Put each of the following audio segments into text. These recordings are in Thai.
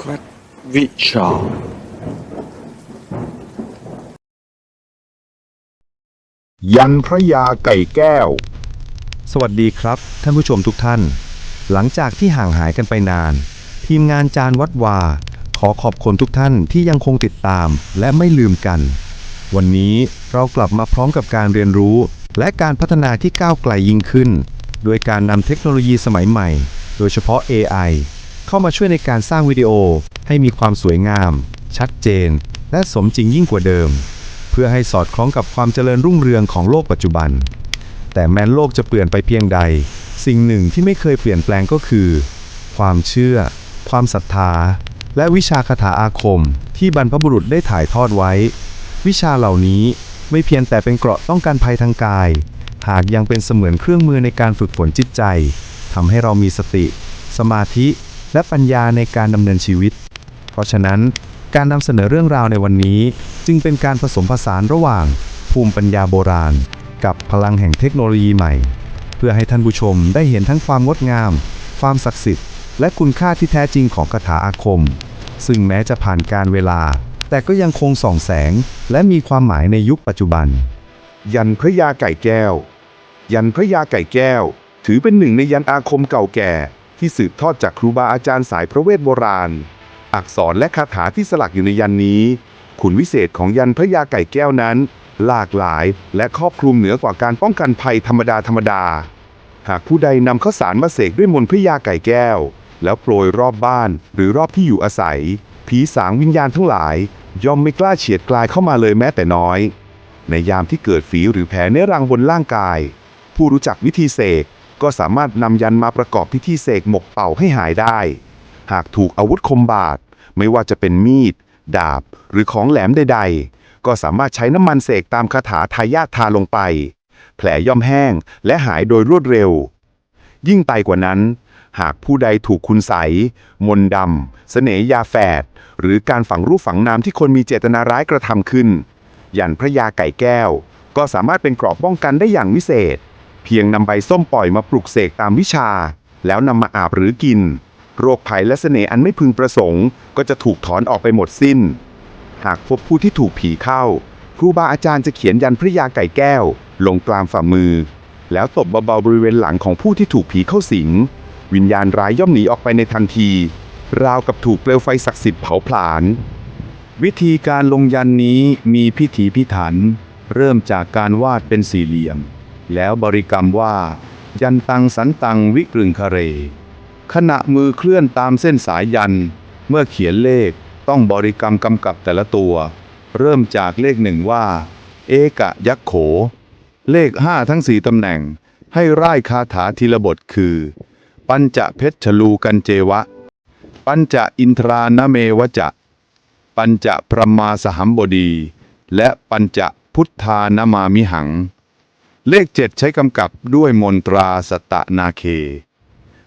Secret วิชายันพระยาไก่แก้ว สวัสดีครับ ท่านผู้ชมทุกท่าน หลังจากที่ห่างหายกันไปนาน ทีมงานจานวัดวา ขอขอบคุณทุกท่านที่ยังคงติดตามและไม่ลืมกัน วันนี้เรากลับมาพร้อมกับการเรียนรู้ และการพัฒนาที่ก้าวไกลยิ่งขึ้น โดยการนำเทคโนโลยีสมัยใหม่ โดยเฉพาะ AI เข้ามาช่วยในการสร้างวิดีโอให้มีความสวยงาม ชัดเจน และสมจริงยิ่งกว่าเดิม เพื่อให้สอดคล้องกับความเจริญรุ่งเรืองของโลกปัจจุบัน แต่แม้โลกจะเปลี่ยนไปเพียงใด สิ่งหนึ่งที่ไม่เคยเปลี่ยนแปลงก็คือ ความเชื่อ ความศรัทธา และวิชาคาถาอาคม ที่บรรพบุรุษได้ถ่ายทอดไว้ วิชาเหล่านี้ไม่เพียงแต่เป็นเกราะป้องกันภัยทางกาย หากยังเป็นเสมือนเครื่องมือในการฝึกฝนจิตใจทำให้เรามีสติ สมาธิ และปัญญาในการดำเนินชีวิต เพราะฉะนั้นการนำเสนอเรื่องราวในวันนี้ จึงเป็นการผสมผสานระหว่าง ภูมิปัญญาโบราณ กับพลังแห่งเทคโนโลยีใหม่ เพื่อให้ท่านผู้ชมได้เห็นทั้งความงดงาม ความศักดิ์สิทธิ์ และคุณค่าที่แท้จริงของคาถาอาคม ซึ่งแม้จะผ่านการเวลา แต่ก็ยังคงส่องแสง และมีความหมายในยุคปัจจุบัน ยันพระยาไก่แก้ว ยันพระยาไก่แก้ว ถือเป็นหนึ่งในยันอาคมเก่าแก่ ที่สืบทอดจากครูบาอาจารย์สายพระเวทโบราณ อักษรและคาถาที่สลักอยู่ในยันนี้ คุณวิเศษของยันพระยาไก่แก้วนั้น หลากหลายและครอบคลุมเหนือกว่าการป้องกันภัยธรรมดาธรรมดา หากผู้ใดนำข้าวสารมาเสกด้วยมนต์พระยาไก่แก้ว แล้วโปรยรอบบ้านหรือรอบที่อยู่อาศัย ผีสางวิญญาณทั้งหลาย ย่อมไม่กล้าเฉียดกลายเข้ามาเลยแม้แต่น้อย ในยามที่เกิดฝีหรือแผลเนื้อรังบนร่างกาย ผู้รู้จักวิธีเสก ก็สามารถนำยันมาประกอบพิธีเสกหมกเป่าให้หายได้ หากถูกอาวุธคมบาดไม่ว่าจะเป็นมีด ดาบ หรือของแหลมใด ๆ ก็สามารถใช้น้ำมันเสกตามคาถาทายาททาลงไป แผลย่อมแห้งและหายโดยรวดเร็ว ยิ่งไปกว่านั้น หากผู้ใดถูกคุณใสมนดำเสน่ยาแฝด หรือการฝังรูปฝังนามที่คนมีเจตนาร้ายกระทำขึ้น ยันพระยาไก่แก้ว ก็สามารถเป็นกรอบป้องกันได้อย่างวิเศษ พียงนำใบส้มปล่อยมาปลุกเสกตามวิชา แล้วนำมาอาบหรือกิน โรคภัยและเสน่ห์อันไม่พึงประสงค์ ก็จะถูกถอนออกไปหมดสิ้น หากพบผู้ที่ถูกผีเข้าครูบาอาจารย์จะเขียนยันพระยาไก่แก้ว ลงกลางฝ่ามือ แล้วตบเบาๆบริเวณหลังของผู้ที่ถูกผีเข้าสิง วิญญาณร้ายย่อมหนีออกไปในทันที ราวกับถูกเปลวไฟศักดิ์สิทธิ์เผาผลาญวิธีการลงยันนี้มีพิถีพิถัน เริ่มจากการวาดเป็นสี่เหลี่ยม แล้วบริกรรมว่า ยันตังสันตังวิกรึงคะเร ขณะมือเคลื่อนตามเส้นสายยัน เมื่อเขียนเลขต้องบริกรรมกำกับแต่ละตัว เริ่มจากเลขหนึ่งว่า เอกะยักษ์โข เลขห้าทั้งสี่ตำแหน่ง ให้ร่ายคาถาทีละบทคือ ปัญจะเพชรลูกันเจวะ ปัญจะอินทรานเมวจะ ปัญจะพระมาสหัมบดี และปัญจะพุทธานามามิหัง เลขเจ็ดใช้กำกับด้วยมนตราสตะนาเค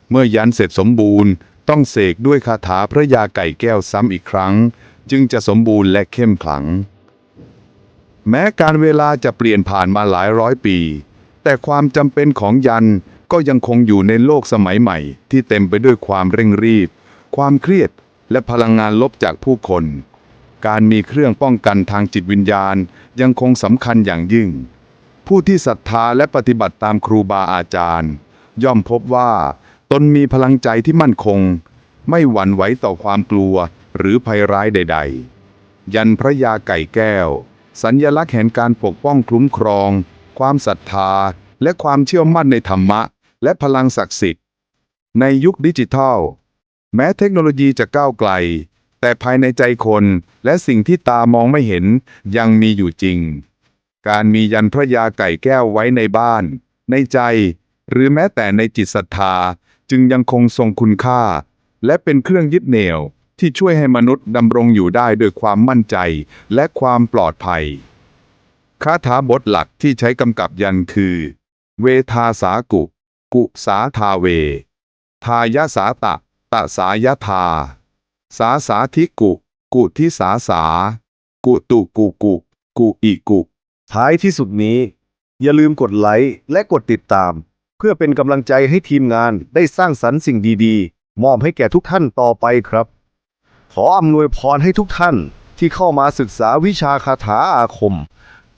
เมื่อยันเสร็จสมบูรณ์ ต้องเสกด้วยคาถาพระยาไก่แก้วซ้ำอีกครั้ง จึงจะสมบูรณ์และเข้มขลัง แม้การเวลาจะเปลี่ยนผ่านมาหลายร้อยปี แต่ความจำเป็นของยันก็ยังคงอยู่ในโลกสมัยใหม่ ที่เต็มไปด้วยความเร่งรีบ ความเครียดและพลังงานลบจากผู้คน การมีเครื่องป้องกันทางจิตวิญญาณยังคงสำคัญอย่างยิ่ง ผู้ที่ศรัทธาและปฏิบัติตามครูบาอาจารย์ ย่อมพบว่า ตนมีพลังใจที่มั่นคง ไม่หวั่นไหวต่อความกลัวหรือภัยร้ายใด ๆ ยันพระยาไก่แก้ว สัญญลักษณ์แห่งการปกป้องคุ้มครอง ความศรัทธา และความเชื่อมั่นในธรรมะ และพลังศักดิ์สิทธิ์ ในยุคดิจิทัล แม้เทคโนโลยีจะก้าวไกล แต่ภายในใจคนและสิ่งที่ตามองไม่เห็นยังมีอยู่จริง การมียันพระยาไก่แก้วไว้ในบ้าน ในใจ หรือแม้แต่ในจิตศรัทธาจึงยังคงทรงคุณค่า และเป็นเครื่องยึดเหนี่ยวที่ช่วยให้มนุษย์ดำรงอยู่ได้ด้วยความมั่นใจและความปลอดภัย คาถาบทหลักที่ใช้กำกับยันคือ เวทาสากุ กุสาทาเว ทายาสาตะ ตะสายทา สาสาธิกุ กุทิสาสา กุตุกุกุ กุอิกุ ท้ายที่สุดนี้ อย่าลืมกดไลค์และกดติดตาม เพื่อเป็นกำลังใจให้ทีมงานได้สร้างสรรค์สิ่งดีๆ มอบให้แก่ทุกท่านต่อไปครับ ขออำนวยพรให้ทุกท่านที่เข้ามาศึกษาวิชาคาถาอาคม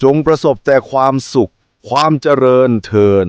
จงประสบแต่ความสุข ความเจริญเทิน